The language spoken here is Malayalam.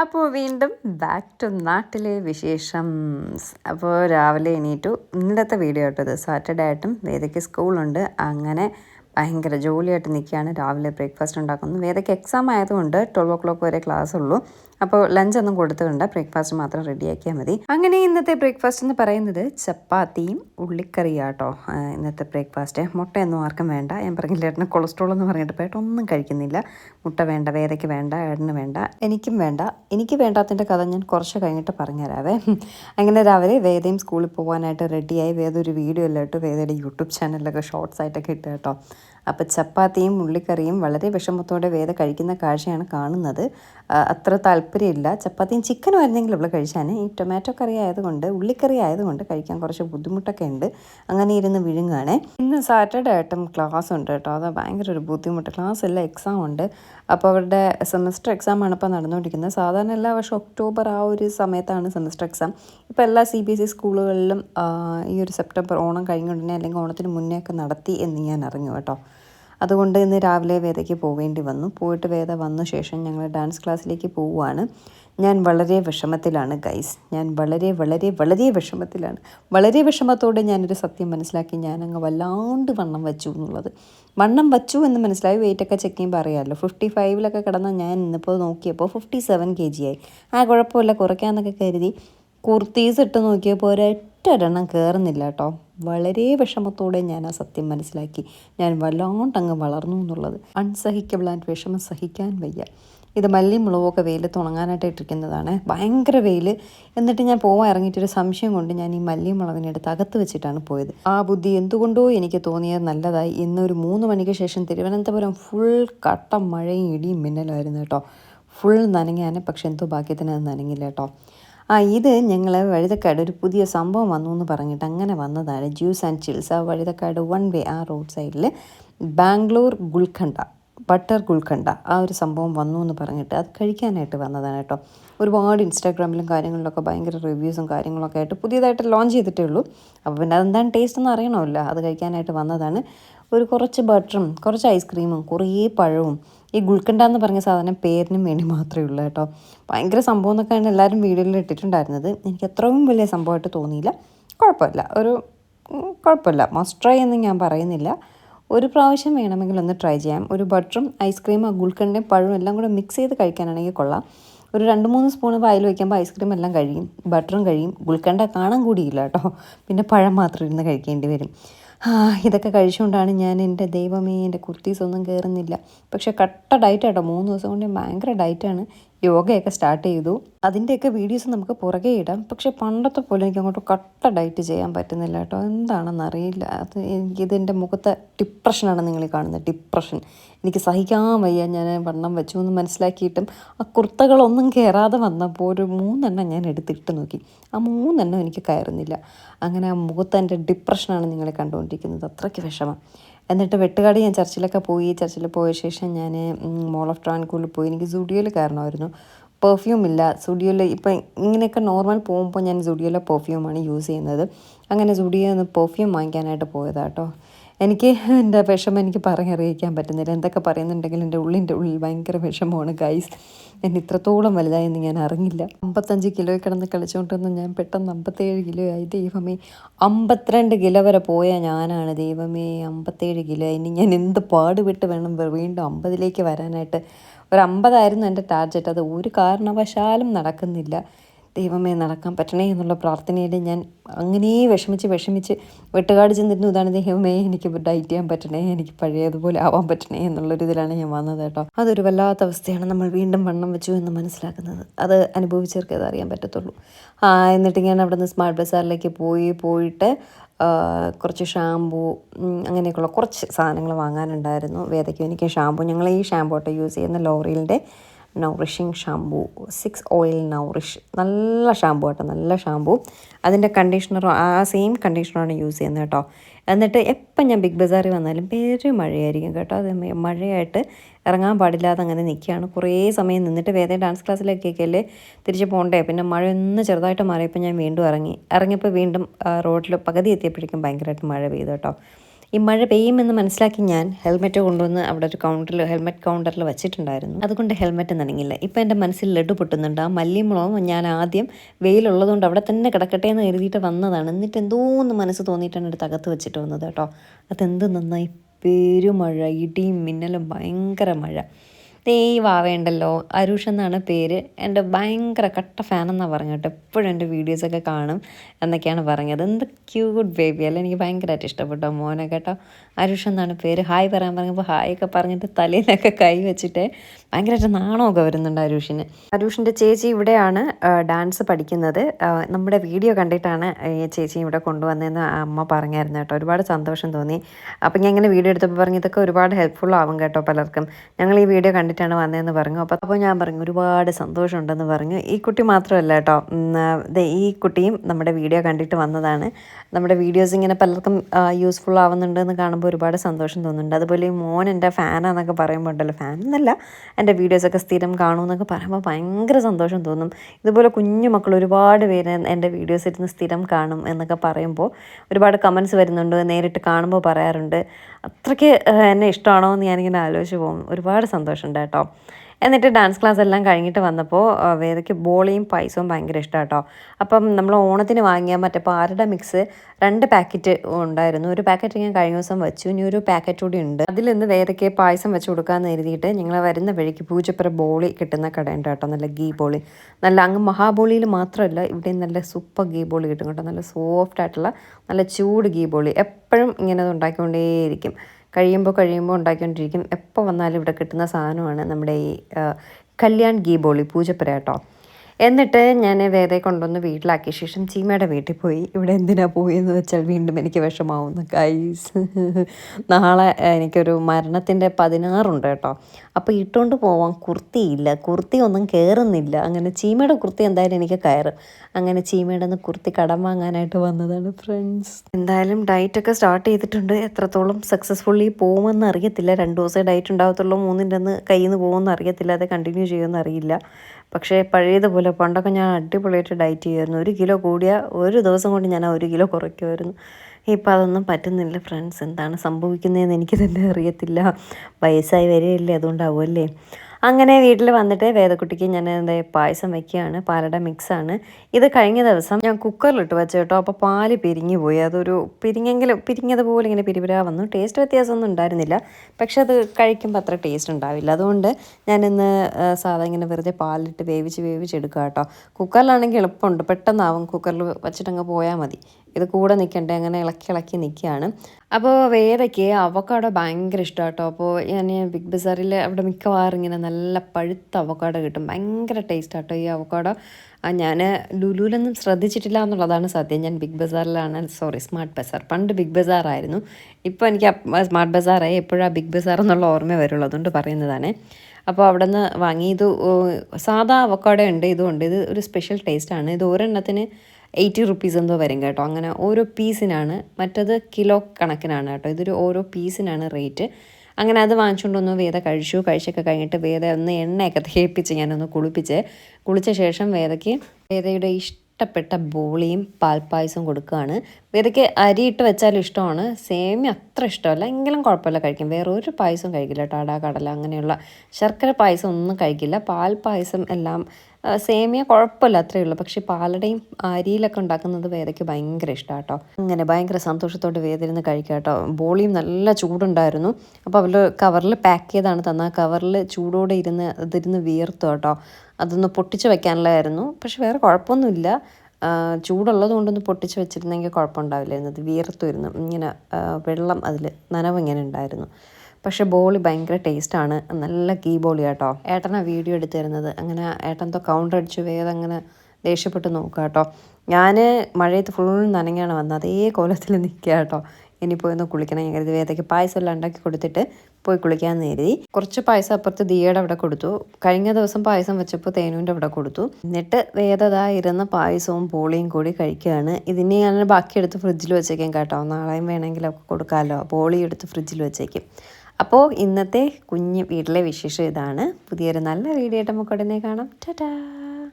അപ്പോൾ വീണ്ടും ബാക്ക് ടു നാട്ടിലെ വിശേഷം. അപ്പോൾ രാവിലെ എണീറ്റു. ഇന്നത്തെ വീഡിയോ കേട്ടത് സാറ്റർഡേ ആയിട്ടും വേദയ്ക്ക് സ്കൂളുണ്ട് അങ്ങനെ ഭയങ്കര ജോലിയായിട്ട് നിൽക്കുകയാണ്. രാവിലെ ബ്രേക്ക്ഫാസ്റ്റ് ഉണ്ടാക്കുന്നു. വേദയ്ക്ക് എക്സാം ആയതുകൊണ്ട് ട്വൽവ് ഒ ക്ലോക്ക് വരെ ക്ലാസ് ഉള്ളൂ. അപ്പോൾ ലഞ്ച് ഒന്നും കൊടുത്തുകൊണ്ട് ബ്രേക്ക്ഫാസ്റ്റ് മാത്രം റെഡിയാക്കിയാൽ മതി. അങ്ങനെ ഇന്നത്തെ ബ്രേക്ക്ഫാസ്റ്റ് എന്ന് പറയുന്നത് ചപ്പാത്തിയും ഉള്ളിക്കറിയാട്ടോ. ഇന്നത്തെ ബ്രേക്ക്ഫാസ്റ്റ്. മുട്ടയൊന്നും ആർക്കും വേണ്ട. ഞാൻ പറഞ്ഞില്ല ഏട്ടന് കൊളസ്ട്രോൾ എന്ന് പറഞ്ഞിട്ട് പേട്ട ഒന്നും കഴിക്കുന്നില്ല. മുട്ട വേണ്ട വേദയ്ക്ക് വേണ്ട ഏട്ടന് വേണ്ട എനിക്കും വേണ്ട. എനിക്ക് വേണ്ടാത്തതിന്റെ കഥ ഞാൻ കുറച്ച് കഴിഞ്ഞിട്ട് പറഞ്ഞുതരാവേ. അങ്ങനെ രാവിലെ വേദയും സ്കൂളിൽ പോകാനായിട്ട് റെഡിയായി വേദ ഒരു വീഡിയോ എല്ലാം ഇട്ട് വേദയുടെ യൂട്യൂബ് ചാനലിലൊക്കെ ഷോർട്സ് ആയിട്ടൊക്കെ ഇട്ട് കേട്ടോ. അപ്പോൾ ചപ്പാത്തിയും ഉള്ളിക്കറിയും വളരെ വിഷമത്തോടെ വേദ കഴിക്കുന്ന കാഴ്ചയാണ് കാണുന്നത്. അത്ര താല്പര്യമില്ല. ചപ്പാത്തിയും ചിക്കനും ആയിരുന്നെങ്കിൽ ഇവിടെ കഴിച്ചാൽ ഈ ടൊമാറ്റോ കറി ആയതുകൊണ്ട് ഉള്ളിക്കറി ആയതുകൊണ്ട് കഴിക്കാൻ കുറച്ച് ബുദ്ധിമുട്ടൊക്കെ ഉണ്ട്. അങ്ങനെ ഇരുന്ന് വിഴുങ്ങാണ്. ഇന്ന് സാറ്റർഡേ ആയിട്ടും ക്ലാസ് ഉണ്ട് കേട്ടോ. അത് ഭയങ്കര ഒരു ബുദ്ധിമുട്ട്. ക്ലാസ് അല്ല എക്സാം ഉണ്ട്. അപ്പോൾ അവരുടെ സെമസ്റ്റർ എക്സാം ആണ് ഇപ്പോൾ നടന്നുകൊണ്ടിരിക്കുന്നത്. സാധാരണ എല്ലാ വർഷവും ഒക്ടോബർ ആ ഒരു സമയത്താണ് സെമസ്റ്റർ എക്സാം ഇപ്പോൾ എല്ലാ സി ബി എസ് ഇ സ്കൂളുകളിലും ഈ ഒരു സെപ്റ്റംബർ ഓണം കഴിഞ്ഞുകൊണ്ടേ അല്ലെങ്കിൽ ഓണത്തിന് മുന്നേ ഒക്കെ നടത്തി എന്ന് ഞാൻ അറിഞ്ഞു കേട്ടോ. അതുകൊണ്ട് ഇന്ന് രാവിലെ വേദയ്ക്ക് പോവേണ്ടി വന്നു. പോയിട്ട് വേദ വന്ന ശേഷം ഞങ്ങൾ ഡാൻസ് ക്ലാസ്സിലേക്ക് പോവുകയാണ് ഞാൻ വളരെ വിഷമത്തിലാണ് ഗൈസ് ഞാൻ വളരെ വളരെ വളരെ വിഷമത്തിലാണ്. വളരെ വിഷമത്തോടെ ഞാനൊരു സത്യം മനസ്സിലാക്കി ഞാനങ്ങ് വല്ലാണ്ട് വണ്ണം വച്ചു എന്നുള്ളത്. വണ്ണം വച്ചു എന്ന് മനസ്സിലായി. വെയിറ്റൊക്കെ ചെക്ക് ചെയ്യുമ്പോൾ അറിയാമല്ലോ ഫിഫ്റ്റി ഫൈവിലൊക്കെ കിടന്ന ഞാൻ ഇന്നിപ്പോൾ നോക്കിയപ്പോൾ ഫിഫ്റ്റി സെവൻ കെ ജി ആയി. ആ കുഴപ്പമില്ല കുറയ്ക്കാമെന്നൊക്കെ കരുതി. കുർത്തീസ് ഇട്ട് നോക്കിയപ്പോൾ ഒരൊറ്റൊരെണ്ണം കയറുന്നില്ല കേട്ടോ. വളരെ വിഷമത്തോടെ ഞാൻ ആ സത്യം മനസ്സിലാക്കി. ഞാൻ വല്ലാണ്ട് അങ്ങ് വളർന്നു എന്നുള്ളത്. അൺസഹിക്കബിൾ ആൻഡ് വിഷമം സഹിക്കാൻ വയ്യ. ഇത് മല്ലി മുളകൊക്കെ വെയിലത്ത് ഉണങ്ങാനായിട്ട് ഇട്ടിരിക്കുന്നതാണ്. ഭയങ്കര വെയിൽ എന്നിട്ട് ഞാൻ പോവാൻ ഇറങ്ങിയിട്ടൊരു സംശയം കൊണ്ട് ഞാൻ ഈ മല്ലി മുളകിനെടുത്ത് അകത്ത് വെച്ചിട്ടാണ് പോയത്. ആ ബുദ്ധി എന്തുകൊണ്ടോ എനിക്ക് തോന്നിയത് നല്ലതായി. ഇന്നൊരു മൂന്ന് മണിക്ക് ശേഷം തിരുവനന്തപുരം ഫുൾ കട്ട മഴയും ഇടിയും മിന്നലായിരുന്നു കേട്ടോ. ഫുൾ നനങ്ങാൻ പക്ഷെ എന്തോ ഭാഗ്യത്തിന് അത് നനങ്ങില്ല കേട്ടോ. ആ ഇത് ഞങ്ങൾ വഴുതക്കാട് ഒരു പുതിയ സംഭവം വന്നു എന്ന് പറഞ്ഞിട്ട് അങ്ങനെ വന്നതാണ്. ജ്യൂസ് ആൻഡ് ചിൽസ് ആ വഴുതക്കാട് വൺ വേ ആ റോഡ് സൈഡിൽ ബാംഗ്ലൂർ ഗുൽഖണ്ഡ ബട്ടർ ഗുൽഖണ്ഡ ആ ഒരു സംഭവം വന്നു എന്ന് പറഞ്ഞിട്ട് അത് കഴിക്കാനായിട്ട് വന്നതാണ് കേട്ടോ. ഒരുപാട് ഇൻസ്റ്റാഗ്രാമിലും കാര്യങ്ങളിലൊക്കെ ഭയങ്കര റിവ്യൂസും കാര്യങ്ങളൊക്കെ ആയിട്ട് പുതിയതായിട്ട് ലോഞ്ച് ചെയ്തിട്ടേ ഉള്ളൂ. അപ്പോൾ പിന്നെ അതെന്താണ് ടേസ്റ്റ് എന്ന് അറിയണമല്ലോ. അത് കഴിക്കാനായിട്ട് വന്നതാണ്. ഒരു കുറച്ച് ബട്ടറും കുറച്ച് ഐസ്ക്രീമും കുറേ പഴവും ഈ ഗുൽക്കണ്ട എന്ന് പറഞ്ഞ സാധനം പേരിനും വേണ്ടി മാത്രമേ ഉള്ളൂ കേട്ടോ. ഭയങ്കര സംഭവം എന്നൊക്കെയാണ് എല്ലാവരും വീഡിയോയിൽ ഇട്ടിട്ടുണ്ടായിരുന്നത്. എനിക്ക് അത്രയും വലിയ സംഭവമായിട്ട് തോന്നിയില്ല. കുഴപ്പമില്ല. ഒരു കുഴപ്പമില്ല. മസ്റ്റ് ട്രൈ എന്ന് ഞാൻ പറയുന്നില്ല. ഒരു പ്രാവശ്യം വേണമെങ്കിൽ ഒന്ന് ട്രൈ ചെയ്യാം. ഒരു ബട്ടറും ഐസ്ക്രീമും ഗുൽക്കണ്ടയും പഴവും എല്ലാം കൂടെ മിക്സ് ചെയ്ത് കഴിക്കാനാണെങ്കിൽ കൊള്ളാം. ഒരു രണ്ട് മൂന്ന് സ്പൂൺ വായിൽ വയ്ക്കുമ്പോൾ ഐസ്ക്രീം എല്ലാം കഴിയും. ബട്ടറും കഴിയും. ഗുൽക്കണ്ട കാണാൻ കൂടിയില്ല കേട്ടോ. പിന്നെ പഴം മാത്രം ഇരുന്ന് കഴിക്കേണ്ടി വരും. ഇതൊക്കെ കഴിച്ചുകൊണ്ടാണ് ഞാൻ എന്റെ ദൈവമേ എന്റെ കുർത്തീസ് ഒന്നും കയറുന്നില്ല. പക്ഷേ കട്ട ഡയറ്റ് കേട്ടോ മൂന്ന് ദിവസം കൊണ്ട് ഭയങ്കര ഡയറ്റാണ് യോഗയൊക്കെ സ്റ്റാർട്ട് ചെയ്തു. അതിന്റെയൊക്കെ വീഡിയോസ് നമുക്ക് പുറകെ ഇടാം. പക്ഷെ പണ്ടത്തെ പോലെ എനിക്ക് അങ്ങോട്ട് കട്ട ഡയറ്റ് ചെയ്യാൻ പറ്റുന്നില്ല കേട്ടോ. എന്താണെന്ന് അറിയില്ല. അത് എനിക്കിതെന്റെ മുഖത്തെ ഡിപ്രഷനാണ് നിങ്ങൾ കാണുന്നത്. ഡിപ്രഷൻ എനിക്ക് സഹിക്കാൻ വയ്യ. ഞാൻ വണ്ണം വെച്ചു എന്ന് മനസ്സിലാക്കിയിട്ടും ആ കുർത്തകളൊന്നും കയറാതെ വന്നപ്പോൾ ഒരു മൂന്നെണ്ണം ഞാൻ എടുത്തിട്ട് നോക്കി. ആ മൂന്നെണ്ണം എനിക്ക് കയറുന്നില്ല. അങ്ങനെ ആ മുഖത്തെ എന്റെ ഡിപ്രഷനാണ് നിങ്ങൾ കണ്ടുകൊണ്ടിരിക്കുന്നത്. അത്രയ്ക്ക് വിഷമം. എന്നിട്ട് വെട്ടുകാട് ഞാൻ ചർച്ചിലൊക്കെ പോയി. ചർച്ചിൽ പോയ ശേഷം ഞാൻ മോൾ ഓഫ് ട്രാൻകൂളിൽ പോയി. എനിക്ക് സുഡിയോയിൽ കയറണമായിരുന്നു പെർഫ്യൂം ഇല്ല. സുഡിയോയിൽ ഇപ്പം ഇങ്ങനെയൊക്കെ നോർമൽ പോകുമ്പോൾ ഞാൻ സുഡിയോയിലെ പെർഫ്യൂമാണ് യൂസ് ചെയ്യുന്നത്. അങ്ങനെ സുഡിയോയിൽ നിന്ന് പെർഫ്യൂം വാങ്ങിക്കാനായിട്ട് പോയതാട്ടോ. എനിക്ക് എന്റെ വിഷമം എനിക്ക് പറഞ്ഞറിയിക്കാൻ പറ്റുന്നില്ല. എന്തൊക്കെ പറയുന്നുണ്ടെങ്കിലും എന്റെ ഉള്ളിന്റെ ഉള്ളിൽ ഭയങ്കര വിഷമമാണ് ഗൈസ് ഞാൻ ഇത്രത്തോളം വലുതായെന്ന് ഞാൻ അറിഞ്ഞില്ല. അമ്പത്തഞ്ച് കിലോ കിടന്ന് കളിച്ചുകൊണ്ടിരുന്ന ഞാൻ പെട്ടെന്ന് അമ്പത്തേഴ് കിലോ ആയി. ദൈവമേ അമ്പത്തിരണ്ട് കിലോ വരെ പോയ ഞാനാണ്. ദൈവമേ അമ്പത്തേഴ് കിലോ ഇനി ഞാൻ എന്ത് പാടുപെട്ട് വേണം വീണ്ടും അമ്പതിലേക്ക് വരാനായിട്ട്? ഒരു അമ്പതായിരുന്നു എന്റെ ടാർജറ്റ് അത് ഒരു കാരണവശാലും നടക്കുന്നില്ല. ദൈവമേ നടക്കാൻ പറ്റണേ എന്നുള്ള പ്രാർത്ഥനയിൽ ഞാൻ അങ്ങനെ വിഷമിച്ച് വിഷമിച്ച് വെട്ടുകാട് ചെന്നിരുന്നു. ഇതാണ് ദൈവമേ എനിക്ക് ഡയറ്റ് ചെയ്യാൻ പറ്റണേ എനിക്ക് പഴയതുപോലെ ആവാൻ പറ്റണേ എന്നുള്ളൊരു ഇതിലാണ് ഞാൻ വന്നത് കേട്ടോ. അതൊരു വല്ലാത്ത അവസ്ഥയാണ് നമ്മൾ വീണ്ടും വണ്ണം വെച്ചു എന്ന് മനസ്സിലാക്കുന്നത്. അത് അനുഭവിച്ചവർക്ക് അത് അറിയാൻ പറ്റത്തുള്ളൂ. ആ എന്നിട്ട് ഞാൻ അവിടെ നിന്ന് സ്മാർട്ട് ബസാറിലേക്ക് പോയി പോയിട്ട് കുറച്ച് ഷാമ്പൂ അങ്ങനെയൊക്കെയുള്ള കുറച്ച് സാധനങ്ങൾ വാങ്ങാനുണ്ടായിരുന്നു. വേദയ്ക്കും എനിക്ക് ഷാമ്പൂ ഞങ്ങൾ ഈ ഷാമ്പൂ ആട്ടോ യൂസ് ചെയ്യുന്ന ലോറിയലിന്റെ nourishing shampoo six oil nourish നല്ല ഷാമ്പൂ കേട്ടോ നല്ല ഷാമ്പൂ അതിന്റെ കണ്ടീഷണറും ആ സെയിം കണ്ടീഷണറാണ് യൂസ് ചെയ്യുന്നത് കേട്ടോ. എന്നിട്ട് എപ്പം ഞാൻ ബിഗ് ബസാറിൽ വന്നാലും പേര് മഴയായിരിക്കും കേട്ടോ. അത് മഴയായിട്ട് ഇറങ്ങാൻ പാടില്ലാതെ അങ്ങനെ നിൽക്കുകയാണ്. കുറേ സമയം നിന്നിട്ട് വേദന ഡാൻസ് ക്ലാസ്സിലേക്കൊക്കെയല്ലേ തിരിച്ച് പോകണ്ടേ? പിന്നെ മഴ ഒന്ന് ചെറുതായിട്ട് മാറിയപ്പോൾ ഞാൻ വീണ്ടും ഇറങ്ങി. ഇറങ്ങിയപ്പോൾ വീണ്ടും റോഡിൽ പകുതി എത്തിയപ്പോഴേക്കും ഭയങ്കരമായിട്ട് മഴ പെയ്തു കേട്ടോ. ഈ മഴ പെയ്യുമെന്ന് മനസ്സിലാക്കി ഞാൻ ഹെൽമെറ്റ് കൊണ്ടുവന്ന് അവിടെ ഒരു കൗണ്ടറിൽ ഹെൽമെറ്റ് കൗണ്ടറിൽ വെച്ചിട്ടുണ്ടായിരുന്നു. അതുകൊണ്ട് ഹെൽമെറ്റ് നനങ്ങില്ല ഇപ്പം എന്റെ മനസ്സിൽ ലഡു പൊട്ടുന്നുണ്ട്. ആ മല്ലിമുളകും ഞാൻ ആദ്യം വെയിലുള്ളതുകൊണ്ട് അവിടെ തന്നെ കിടക്കട്ടെ എന്ന് എഴുതിയിട്ട് വന്നതാണ്. എന്നിട്ട് എന്തോ ഒന്ന് മനസ്സ് തോന്നിയിട്ടാണ് എടുത്ത് അകത്ത് വെച്ചിട്ട് വന്നത് കേട്ടോ. അതെന്ത് നന്നായി പെരുമഴ ഇടിയും മിന്നലും ഭയങ്കര മഴ. വാവയുണ്ടല്ലോ അരുഷ് എന്നാണ് പേര്. എന്റെ ഭയങ്കര കട്ട ഫാനെന്നാണ് പറഞ്ഞത് എപ്പോഴും എന്റെ വീഡിയോസൊക്കെ കാണും എന്നൊക്കെയാണ് പറഞ്ഞത്. എന്ത് ക്യൂട്ട് ബേബി അല്ല എനിക്ക് ഭയങ്കരമായിട്ട് ഇഷ്ടപ്പെട്ടു മോനെ കേട്ടോ. അരുഷ് എന്നാണ് പേര്. ഹായ് പറയാൻ പറഞ്ഞപ്പോൾ ഹായ് ഒക്കെ പറഞ്ഞിട്ട് തലയിലൊക്കെ കൈ വെച്ചിട്ട് ഭയങ്കരമായിട്ട് നാണമൊക്കെ വരുന്നുണ്ട് അരുഷിന്. അരുഷിന്റെ ചേച്ചി ഇവിടെയാണ് ഡാൻസ് പഠിക്കുന്നത്. നമ്മുടെ വീഡിയോ കണ്ടിട്ടാണ് ഈ ചേച്ചി ഇവിടെ കൊണ്ടുവന്നതെന്ന് അമ്മ പറഞ്ഞായിരുന്നു കേട്ടോ. ഒരുപാട് സന്തോഷം തോന്നി. അപ്പം ഞാൻ ഇങ്ങനെ വീഡിയോ എടുത്തപ്പോൾ പറഞ്ഞതൊക്കെ ഒരുപാട് ഹെൽപ്ഫുൾ ആവും കേട്ടോ പലർക്കും. ഞങ്ങൾ ഈ വീഡിയോ കണ്ടിട്ടാണ് വന്നതെന്ന് പറഞ്ഞു. അപ്പോൾ അപ്പോൾ ഞാൻ പറഞ്ഞു ഒരുപാട് സന്തോഷമുണ്ടെന്ന് പറഞ്ഞു. ഈ കുട്ടി മാത്രമല്ല കേട്ടോ. ഈ കുട്ടിയും നമ്മുടെ വീഡിയോ കണ്ടിട്ട് വന്നതാണ്. നമ്മുടെ വീഡിയോസ് ഇങ്ങനെ പലർക്കും യൂസ്ഫുൾ ആവുന്നുണ്ടെന്ന് കാണുമ്പോൾ ഒരുപാട് സന്തോഷം തോന്നുന്നുണ്ട്. അതുപോലെ ഈ മോൻ എന്റെ ഫാനാന്നൊക്കെ പറയുമ്പോൾ ഉണ്ടല്ലോ ഫാൻ എന്നല്ല എന്റെ വീഡിയോസൊക്കെ സ്ഥിരം കാണുമെന്നൊക്കെ പറയുമ്പോൾ ഭയങ്കര സന്തോഷം തോന്നും. ഇതുപോലെ കുഞ്ഞു മക്കൾ ഒരുപാട് പേര് എന്റെ വീഡിയോസ് ഇരുന്ന് സ്ഥിരം കാണും എന്നൊക്കെ പറയുമ്പോൾ ഒരുപാട് കമൻസ് വരുന്നുണ്ട് നേരിട്ട് കാണുമ്പോൾ പറയാറുണ്ട്. അത്രയ്ക്ക് എന്നെ ഇഷ്ടമാണോ എന്ന് ഞാനിങ്ങനെ ആലോചിച്ച് പോകും. ഒരുപാട് സന്തോഷമുണ്ട് കേട്ടോ. എന്നിട്ട് ഡാൻസ് ക്ലാസ് എല്ലാം കഴിഞ്ഞിട്ട് വന്നപ്പോൾ വേദയ്ക്ക് ബോളിയും പായസവും ഭയങ്കര ഇഷ്ടമാണ് കേട്ടോ അപ്പം നമ്മൾ ഓണത്തിന് വാങ്ങിയ മറ്റേ പാരഡ മിക്സ് രണ്ട് പാക്കറ്റ് ഉണ്ടായിരുന്നു. ഒരു പാക്കറ്റ് ഞാൻ കഴിഞ്ഞ ദിവസം വെച്ചു. ഇനി ഒരു പാക്കറ്റ് കൂടി ഉണ്ട്. അതിൽ നിന്ന് വേദയ്ക്ക് പായസം വെച്ച് കൊടുക്കാമെന്ന് എഴുതിയിട്ട് ഞങ്ങൾ വരുന്ന വഴിക്ക് പൂജപ്പുറ ബോളി കിട്ടുന്ന കടയുണ്ട് കേട്ടോ. നല്ല ഗീ ബോളി. നല്ല അങ്ങ് മഹാബോളിയിൽ മാത്രമല്ല ഇവിടെ നല്ല സൂപ്പർ ഗീ ബോളി കിട്ടും കേട്ടോ. നല്ല സോഫ്റ്റ് ആയിട്ടുള്ള നല്ല ചൂട് ഗീ ബോളി. എപ്പോഴും ഇങ്ങനെ ഉണ്ടാക്കിക്കൊണ്ടേയിരിക്കും. കഴിയുമ്പോൾ കഴിയുമ്പോൾ ഉണ്ടാക്കിക്കൊണ്ടിരിക്കും. എപ്പോൾ വന്നാലും ഇവിടെ കിട്ടുന്ന സാധനമാണ് നമ്മുടെ ഈ കല്യാൺ ഗീബോളി പൂജപ്പുര കേട്ടോ. എന്നിട്ട് ഞാൻ വേറെ കൊണ്ടുവന്ന് വീട്ടിലാക്കിയ ശേഷം ചീമയുടെ വീട്ടിൽ പോയി. ഇവിടെ എന്തിനാ പോയെന്ന് വെച്ചാൽ വീണ്ടും എനിക്ക് വിഷമാവുന്നു കൈസ് നാളെ എനിക്കൊരു മരണത്തിന്റെ പതിനാറുണ്ട് കേട്ടോ. അപ്പോൾ ഇട്ടുകൊണ്ട് പോവാൻ കുർത്തിയില്ല കുർത്തി ഒന്നും കയറുന്നില്ല അങ്ങനെ ചീമയുടെ കുർത്തി എന്തായാലും എനിക്ക് കയറും. അങ്ങനെ ചീമയുടെ ഒന്ന് കുർത്തി കടം വാങ്ങാനായിട്ട് വന്നതാണ് ഫ്രണ്ട്സ് എന്തായാലും ഡയറ്റൊക്കെ സ്റ്റാർട്ട് ചെയ്തിട്ടുണ്ട്. എത്രത്തോളം സക്സസ്ഫുള്ളി പോകുമെന്ന് അറിയത്തില്ല. രണ്ട് ദിവസമേ ഡയറ്റ് ഉണ്ടാകത്തുള്ളൂ മൂന്നിന്റെ അന്ന് കയ്യിൽ നിന്ന് പോകുമെന്ന് അറിയത്തില്ല. അത് കണ്ടിന്യൂ ചെയ്യുമെന്ന് അറിയില്ല. പക്ഷേ പഴയതുപോലെ പണ്ടൊക്കെ ഞാൻ അടിപൊളിയായിട്ട് ഡയറ്റ് ചെയ്യുമായിരുന്നു. ഒരു കിലോ കൂടിയ ഒരു ദിവസം കൊണ്ട് ഞാൻ ആ ഒരു കിലോ കുറയ്ക്കുമായിരുന്നു. ഇപ്പം അതൊന്നും പറ്റുന്നില്ല ഫ്രണ്ട്സ് എന്താണ് സംഭവിക്കുന്നതെന്ന് എനിക്ക് തന്നെ അറിയത്തില്ല. വയസ്സായി വരികയല്ലേ അതുകൊണ്ടാവുമല്ലേ? അങ്ങനെ വീട്ടിൽ വന്നിട്ട് വേദക്കുട്ടിക്ക് ഞാൻ എന്താ പായസം വെക്കുകയാണ് പാലട മിക്സാണ്. ഇത് കഴിഞ്ഞ ദിവസം ഞാൻ കുക്കറിലിട്ട് വെച്ച കേട്ടോ അപ്പോൾ പാൽ പിരിഞ്ഞു പോയി. അതൊരു പിരിഞ്ഞെങ്കിലും പിരിഞ്ഞതുപോലെ ഇങ്ങനെ പിരിപിരാ വന്നു. ടേസ്റ്റ് വ്യത്യാസമൊന്നും ഉണ്ടായിരുന്നില്ല. പക്ഷെ അത് കഴിക്കുമ്പോൾ അത്ര ടേസ്റ്റ് ഉണ്ടാവില്ല. അതുകൊണ്ട് ഞാനിന്ന് സാധാ ഇങ്ങനെ വെറുതെ പാലിട്ട് വേവിച്ച് വേവിച്ച് വേവിച്ചെടുക്കുക കേട്ടോ. കുക്കറിലാണെങ്കിൽ എളുപ്പമുണ്ട്. പെട്ടെന്നാവും കുക്കറിൽ വെച്ചിട്ടങ്ങ് പോയാൽ മതി. ഇത് കൂടെ നിൽക്കണ്ടേ അങ്ങനെ ഇളക്കി ഇളക്കി നിൽക്കുകയാണ് അപ്പോൾ വേദയ്ക്ക് അവക്കാടോ ഭയങ്കര ഇഷ്ടമാണ് കേട്ടോ അപ്പോൾ ഞാൻ ബിഗ് ബസാറിൽ അവിടെ മിക്കവാറും ഇങ്ങനെ നല്ല പഴുത്ത അവക്കാടോ കിട്ടും. ഭയങ്കര ടേസ്റ്റ് ആട്ടോ ഈ അവക്കാടോ. ഞാൻ ലുലുലൊന്നും ശ്രദ്ധിച്ചിട്ടില്ല എന്നുള്ളതാണ് സത്യം. ഞാൻ ബിഗ് ബസാറിലാണ് സോറി സ്മാർട്ട് ബസാർ. പണ്ട് ബിഗ് ബസാറായിരുന്നു. ഇപ്പോൾ എനിക്ക് സ്മാർട്ട് ബസാറായി എപ്പോഴാണ് ബിഗ് ബസാർ എന്നുള്ള ഓർമ്മ വരുള്ളൂ. അതുകൊണ്ട് പറയുന്നതാണ്. അപ്പോൾ അവിടെ നിന്ന് വാങ്ങി. ഇത് സാധാ അവക്കാടോ ഉണ്ട് ഇതും ഉണ്ട്. ഇത് ഒരു സ്പെഷ്യൽ ടേസ്റ്റാണ്. ഇത് ഒരെണ്ണത്തിന് എയ്റ്റി റുപ്പീസ് എന്തോ വരും കേട്ടോ. അങ്ങനെ ഓരോ പീസിനാണ് മറ്റത് കിലോ കണക്കിനാണ് കേട്ടോ. ഇതൊരു ഓരോ പീസിനാണ് റേറ്റ്. അങ്ങനെ അത് വാങ്ങിച്ചുകൊണ്ട് വന്ന് വേദ കഴിച്ചു. കഴിച്ചൊക്കെ കഴിഞ്ഞിട്ട് വേദ ഒന്ന് എണ്ണയൊക്കെ തേപ്പിച്ച് ഞാനൊന്ന് കുളിപ്പിച്ച്. കുളിച്ച ശേഷം വേദയ്ക്ക് വേദയുടെ ഇഷ്ടപ്പെട്ട ബോളിയും പാൽപ്പായസവും കൊടുക്കുകയാണ്. വേദയ്ക്ക് ഇട്ട് വെച്ചാലും ഇഷ്ടമാണ്. സേമിയ അത്ര ഇഷ്ടമല്ല. എങ്കിലും കുഴപ്പമില്ല കഴിക്കും. വേറെ ഒരു പായസവും കഴിക്കില്ല ടാട കടല അങ്ങനെയുള്ള ശർക്കര പായസം ഒന്നും കഴിക്കില്ല. പാൽപ്പായസം പായസം എല്ലാം സേമിയ കുഴപ്പമില്ല അത്രയേ ഉള്ളൂ. പക്ഷേ പാലടയും അരിയിലൊക്കെ ഉണ്ടാക്കുന്നത് വേദയ്ക്ക് ഭയങ്കര ഇഷ്ടമാണ് കേട്ടോ. അങ്ങനെ ഭയങ്കര സന്തോഷത്തോടെ വേദയിരുന്ന് കഴിക്കാം കേട്ടോ. ബോളിയും നല്ല ചൂടുണ്ടായിരുന്നു. അപ്പോൾ അവർ കവറിൽ പാക്ക് ചെയ്താണ് തന്ന കവറിൽ ചൂടോടെ ഇരുന്ന് അതിരുന്ന് വിയർത്തു കേട്ടോ. അതൊന്ന് പൊട്ടിച്ച് വെക്കാനുള്ളതായിരുന്നു. പക്ഷെ വേറെ കുഴപ്പമൊന്നുമില്ല. ചൂടുള്ളത് കൊണ്ടൊന്ന് പൊട്ടിച്ച് വെച്ചിരുന്നെങ്കിൽ കുഴപ്പമുണ്ടാവില്ലായിരുന്നു. അത് വീർത്തുമായിരുന്നു ഇങ്ങനെ വെള്ളം അതിൽ നനവ് ഇങ്ങനെ ഉണ്ടായിരുന്നു. പക്ഷേ ബോളി ഭയങ്കര ടേസ്റ്റാണ്. നല്ല കീ ബോളി കേട്ടോ ഏട്ടനാ വീഡിയോ എടുത്തു തരുന്നത്. അങ്ങനെ ഏട്ടൻ കൗണ്ടർ അടിച്ചു വേഗം അങ്ങനെ ദേഷ്യപ്പെട്ട് നോക്കുക കേട്ടോ ഞാൻ മഴയത്ത് ഫുൾ നനഞ്ഞാണ് വന്നത്. അതേ കോലത്തിൽ നിൽക്കുക കേട്ടോ ഇനി പോയി ഒന്ന് കുളിക്കണം. ഞാൻ കരുതി വേദയ്ക്ക് പായസം എല്ലാം ഉണ്ടാക്കി കൊടുത്തിട്ട് പോയി കുളിക്കാമെന്ന് കരുതി. കുറച്ച് പായസം അപ്പുറത്ത് ദിയയുടെ അവിടെ കൊടുത്തു. കഴിഞ്ഞ ദിവസം പായസം വെച്ചപ്പോൾ തേനുവിന്റെ അവിടെ കൊടുത്തു. എന്നിട്ട് വേദതായിരുന്ന പായസവും പോളിയും കൂടി കഴിക്കുകയാണ്. ഇതിനെ ഞാൻ ബാക്കി എടുത്ത് ഫ്രിഡ്ജിൽ വെച്ചേക്കാം കേട്ടോ. നാളെയും വേണമെങ്കിലൊക്കെ കൊടുക്കാമല്ലോ. പോളി എടുത്ത് ഫ്രിഡ്ജിൽ വെച്ചേക്കും. അപ്പോൾ ഇന്നത്തെ കുഞ്ഞ് വീട്ടിലെ വിശേഷം ഇതാണ്. പുതിയൊരു നല്ല വീഡിയോ ആയിട്ട് നമുക്ക് ഉടനെ കാണാം. ടാറ്റാ